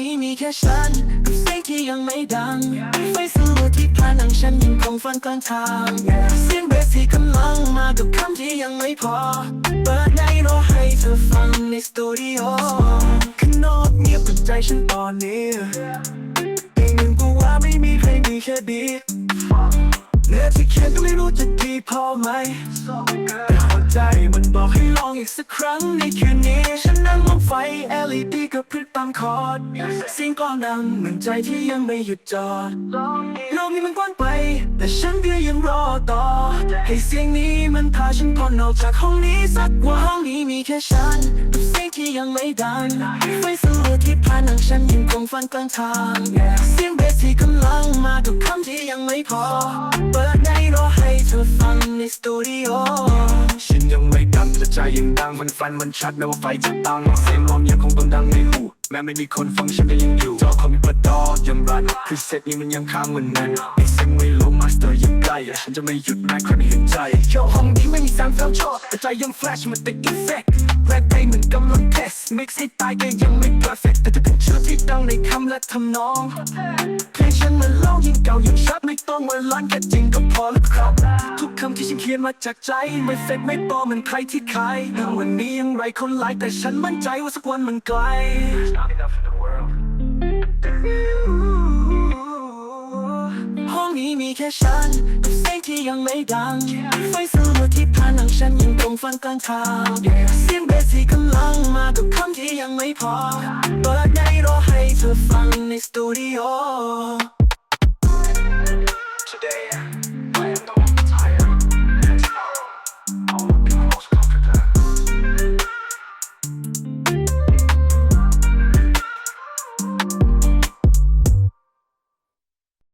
นี้มีแค่ฉันกับเสียงที่ยังไม่ดังไฟสลัวที่ผนังฉันยังคงฟังกลางทางเสียงเบสที่กำลังมากับคำที่ยังไม่พอ เปิดในรอให้เธอฟังในสตูดิโอข้างนอกเงียบกับใจฉันตอนนี้อีกหนึ่งกูว่าไม่มีเพลงดีแค่ดีเนื้อที่เขียนก็ไม่รู้จะดีพอไหม อีกสักครั้งในคืนนี้ ฉันนั่งมองไฟ LED กับพริบตามคอร์ดเสียงกลองดังเหมือนใจที่ยังไม่หยุดจอดโลกนี้มันกว้างไป แต่ฉันก็ยังรอต่อ ให้เสียงนี้มันพาฉันพ้นออกจากห้องนี้สักวันห้องนี้มีแค่ฉันกับเสียงที่ยังไม่ดังไฟสลัวที่ผ่านหนังฉันยังคงฟังกลางทางเสียงเบสที่กำลังมากับคำที่ยังไม่พอ เปิดในรอให้เธอฟังในสตูดิโอ ยังดังมันฟันมันชัดแม้ว่าไฟจะตั้งเสียงลมยังคงต้องดังในหูแม้ไม่มีคนฟังฉันก็ยังอยู่จอคอมมีเปิดดอยังรันคือเซตนี้มันยังค้างเหมือนนั้นไอ้เสียงไม่ลงมาสเตอร์ยังใกล้ฉันจะไม่หยุดแม้ใครไม่เห็นใจเจ้าห้องที่ไม่มีแสงเฟลชอแต่ใจยังแฟลชมันติดอิฟเฟกต์แรกเพลงเหมือนกำลังเทสมิกซ์ให้ตายก็ยังไม่เพอร์เฟกต์แต่จะเป็นเชื้อที่ดังใน และทำนองเพลงฉันมันเล่ายิ่งเก่ายิ่งชัดไม่ต้องมาล้านแค่จริงก็พอแล้วครับ ทุกคำที่ฉันเขียนมาจากใจไม่เฟกไม่ปลอมเหมือนใครที่ขายวันนี้ยังไรคนไลายแต่ฉันมั่นใจว่าสักวันมันไกล ห้องนี้มีแค่ฉัน ที่ยังไม่ดัง ไฟสลัวที่ผ่านหลังฉันยังคงฟังกลางทางเสียงเบสที่กำลังมากับคำที่ยังไม่พอเปิดในรอให้เธอฟังในสตูดิโอ